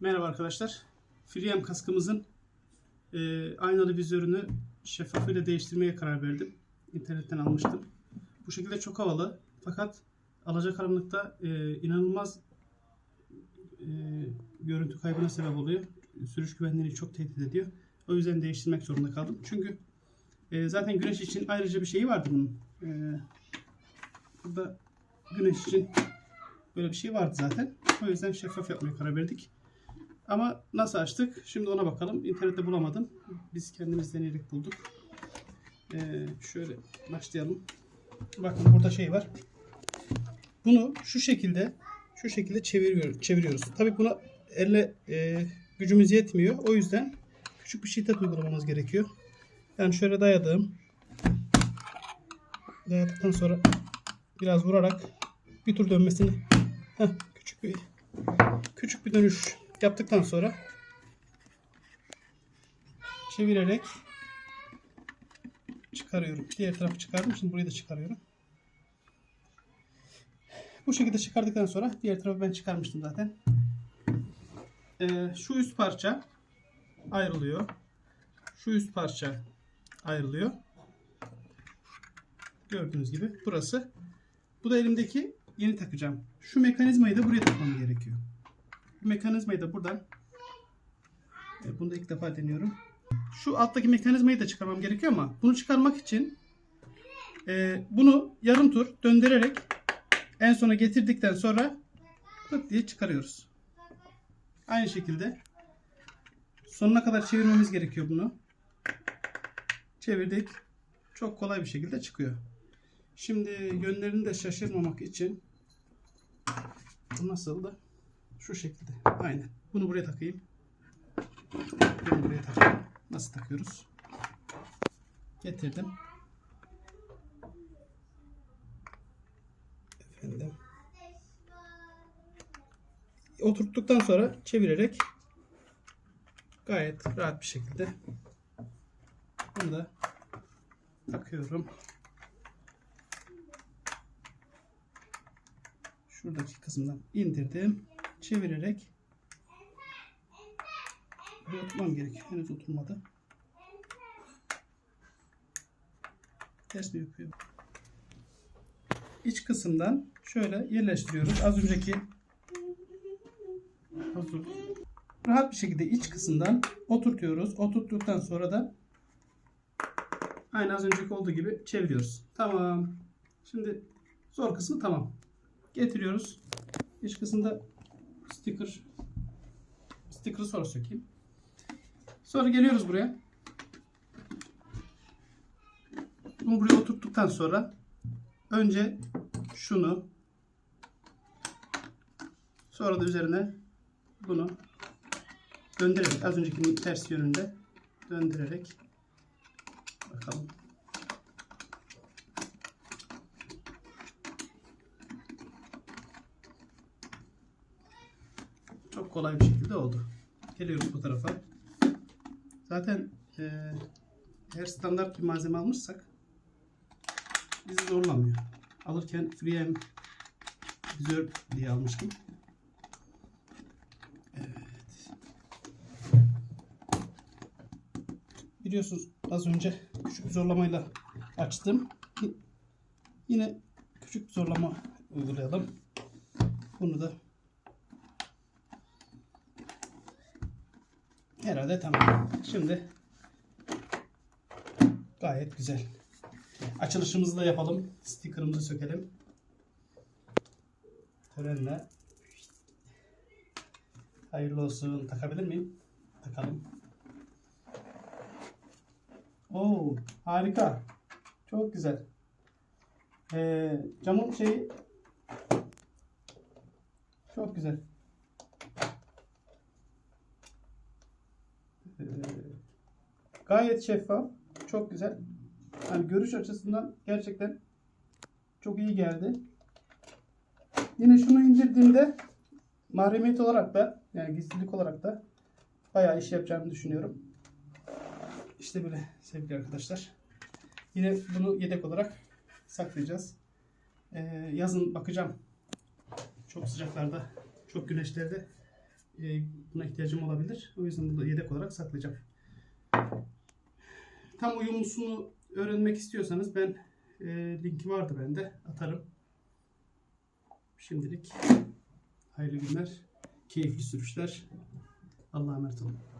Merhaba arkadaşlar. FreeM kaskımızın e, aynalı vizörünü şeffafıyla değiştirmeye karar verdim. İnternetten almıştım. Bu şekilde çok havalı. Fakat alacakaranlıkta e, inanılmaz e, görüntü kaybına sebep oluyor. Sürüş güvenliğini çok tehdit ediyor. O yüzden değiştirmek zorunda kaldım. Çünkü e, zaten güneş için ayrıca bir şeyi vardı bunun. E, burada güneş için böyle bir şey vardı zaten. O yüzden şeffaf yapmaya karar verdik. Ama nasıl açtık? Şimdi ona bakalım. İnternette bulamadım. Biz kendimiz deneyerek bulduk. Ee, şöyle başlayalım. Bakın burada şey var. Bunu şu şekilde şu şekilde çeviriyor, çeviriyoruz. Tabii buna elle e, gücümüz yetmiyor. O yüzden küçük bir şiddet uygulamamız gerekiyor. Yani şöyle dayadım. Dayadıktan sonra biraz vurarak bir tur dönmesini heh, küçük bir küçük bir dönüş yaptıktan sonra çevirerek çıkarıyorum. Diğer tarafı çıkardım. Şimdi burayı da çıkarıyorum. Bu şekilde çıkardıktan sonra diğer tarafı ben çıkarmıştım zaten. Ee, şu üst parça ayrılıyor. Şu üst parça ayrılıyor. Gördüğünüz gibi burası. Bu da elimdeki yeni takacağım. Şu mekanizmayı da buraya takmam gerekiyor. Mekanizmayı da buradan e, bunu da ilk defa deniyorum. Şu alttaki mekanizmayı da çıkarmam gerekiyor ama bunu çıkarmak için e, bunu yarım tur döndürerek en sona getirdikten sonra pıt diye çıkarıyoruz. Aynı şekilde sonuna kadar çevirmemiz gerekiyor bunu. Çevirdik. Çok kolay bir şekilde çıkıyor. Şimdi yönlerini de şaşırmamak için bu nasıldı? Şu şekilde. Aynen. Bunu buraya takayım. Bunu buraya takayım. Nasıl takıyoruz? Getirdim. Efendim. Oturttuktan sonra çevirerek gayet rahat bir şekilde bunu da takıyorum. Şuradaki kısımdan indirdim. Çevirerek oturmam gerekiyor. Henüz oturmadı. Ters mi yapıyor? İç kısımdan şöyle yerleştiriyoruz. Az önceki hazır. Rahat bir şekilde iç kısımdan oturtuyoruz. Oturttuktan sonra da aynı az önceki olduğu gibi çeviriyoruz. Tamam. Şimdi zor kısmı tamam. Getiriyoruz. İç kısımda sticker sticker'ı sonra sökeyim. Sonra geliyoruz buraya. Bunu buraya oturttuktan sonra önce şunu sonra da üzerine bunu döndürerek az öncekinin ters yönünde döndürerek bakalım. Çok kolay bir şekilde oldu. Geliyoruz bu tarafa. Zaten e, eğer standart bir malzeme almışsak bizi zorlamıyor. Alırken FreeM vizör diye almıştım. Evet. Biliyorsunuz az önce küçük zorlamayla açtım. Yine küçük zorlama uygulayalım. Bunu da Herhalde tamam. Şimdi gayet güzel. Açılışımızı da yapalım. Sticker'ımızı sökelim. Törenle. Hayırlı olsun. Takabilir miyim? Takalım. Oo, harika. Çok güzel. Ee, camın şeyi çok güzel. Ee, gayet şeffaf. Çok güzel. Yani görüş açısından gerçekten çok iyi geldi. Yine şunu indirdiğimde mahremiyet olarak da yani gizlilik olarak da bayağı iş yapacağını düşünüyorum. İşte böyle sevgili arkadaşlar. Yine bunu yedek olarak saklayacağız. Ee, yazın bakacağım. Çok sıcaklarda, çok güneşlerde e, buna ihtiyacım olabilir. O yüzden burada yedek olarak saklayacağım. Tam uyumlusunu öğrenmek istiyorsanız ben e, linki vardı bende atarım. Şimdilik hayırlı günler, keyifli sürüşler. Allah'a emanet olun.